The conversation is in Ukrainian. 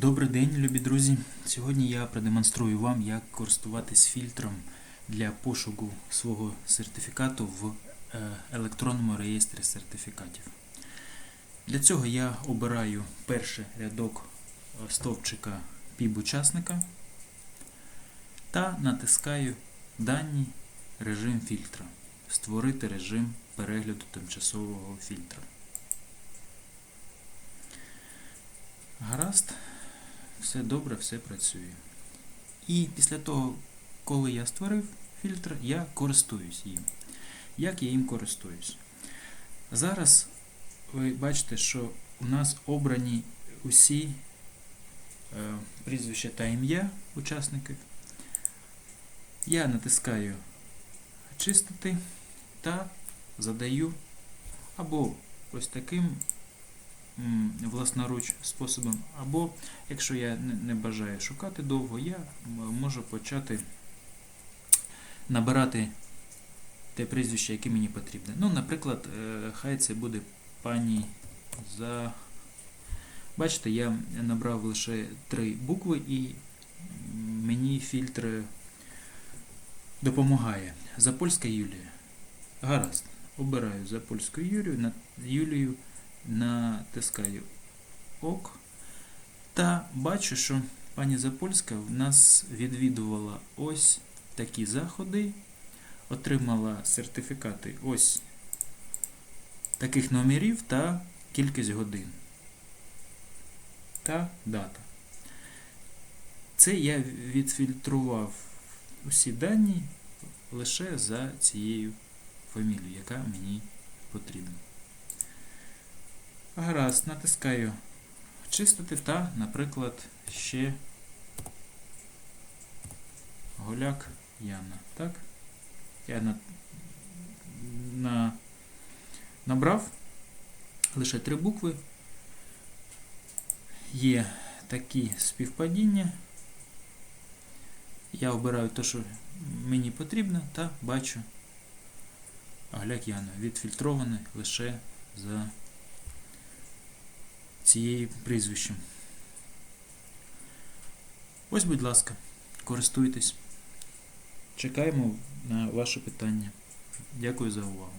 Добрий день, любі друзі! Сьогодні я продемонструю вам, як користуватись фільтром для пошуку свого сертифікату в е, електронному реєстрі сертифікатів. Для цього я обираю перший рядок е, стовпчика PIB-учасника та натискаю Дані режим фільтра. Створити режим перегляду тимчасового фільтра. Гаразд, все добре, все працює. І після того, коли я створив фільтр, я користуюсь їм. Як я їм користуюсь? Зараз ви бачите, що у нас обрані усі е, прізвища та ім'я учасників. Я натискаю Чистити та задаю або ось таким власноруч способом, або, якщо я не, бажаю шукати довго, я можу почати набирати те прізвище, яке мені потрібне. Ну, наприклад, е, хай це буде пані за. Бачите, я набрав лише три букви і мені фільтр допомагає. Запольська Юлія. Гаразд. Обираю Запольську Юлію, Юлію натискаю ОК. Та бачу, що пані Запольська в нас відвідувала ось такі заходи, отримала сертифікати ось таких номерів та кількість годин та дата. Це я відфільтрував усі дані лише за цією фамілією, яка мені потрібна. Гаразд, натискаю чистити та, наприклад, ще голяк Яна. Так? Я на, на, набрав лише три букви. Є такі співпадіння. Я обираю те, що мені потрібно, та бачу Галяк Яна відфільтроване лише за цією прізвищем. Ось, будь ласка, користуйтесь. Чекаємо на ваше питання. Дякую за увагу.